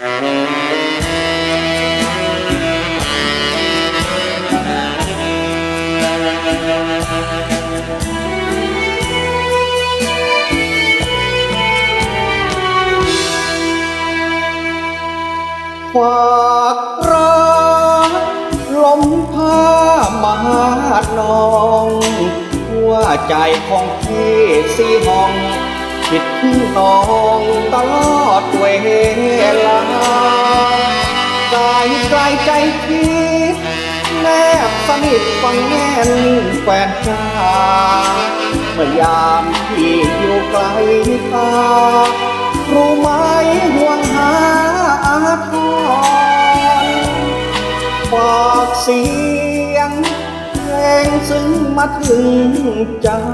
ฝากรักลมผ้ามหาดนองหัวใจของพี่สีห้อง คิดน้องตลอดเวลากายไกลใจพี่แนบสนิทฟังแน่นแฟนจ้าเมื่อยามพี่อยู่ไกลตารู้ไหมห่วงหาอาทรฝากเสียงเพลงซึ้งมาถึงเจ้า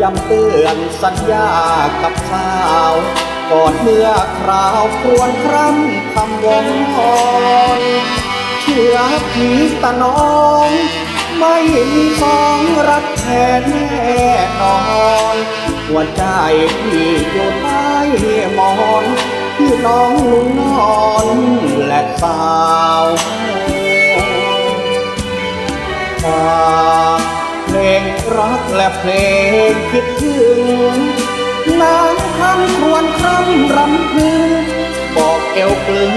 ย้ำเตือนสัญญากับสาว ก่อนเมื่อคราวควรคร่ำคำวอนเชื่อผีตาน้อง ไม่มีสองรักแท้แน่นอน หัวใจพี่อยู่ใต้หมอนพี่น้องนุ่งนอนและสาวฝากเพลงรักและเพลง คิดถึงน้ำคำควรคร่ำรำพึงบอกเอวกลึง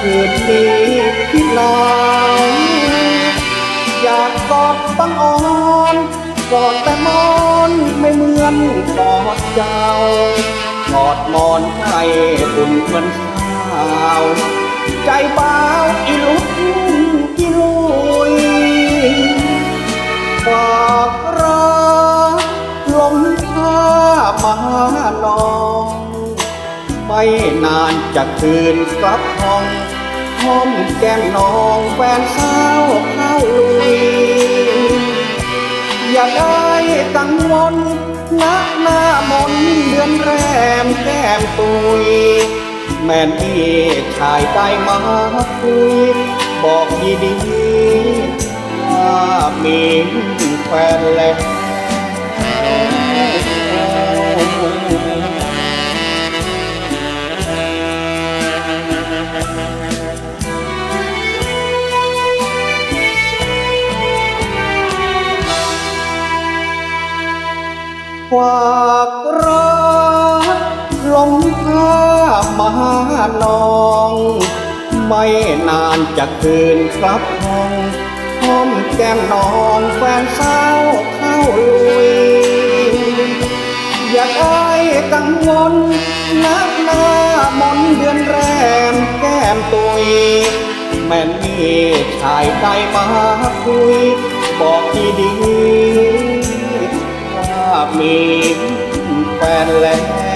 คืนนี้พี่นาวอยากกอดบังอ่อนกอดแต่มอนไม่เหมือนกอดเจ้ากอดมอนให้อุ่นเหมือนสาว ใจเบาอีลุก นอง ไม่นานจะคืนกลับห้องห้อมแก้มน้องแฟนสาวเข้าลุยอย่าได้กังวลนักหน้ามนเดือนแรมแก้มตุย แม่นี่ชายได้มาคุย บอกดีๆว่ามีแฟนแล้ว ฝากรักลมผ้ามานอง ไม่นานจะคืนกลับห้องห้อมแก้มน้องแฟนสาวเข้าลุย อย่าได้กังวลนักหน้ามนเดือนแรมแก้มตุย แม่นี่ชายได้มาคุย บอกดีๆว่า มีแฟนแล้ว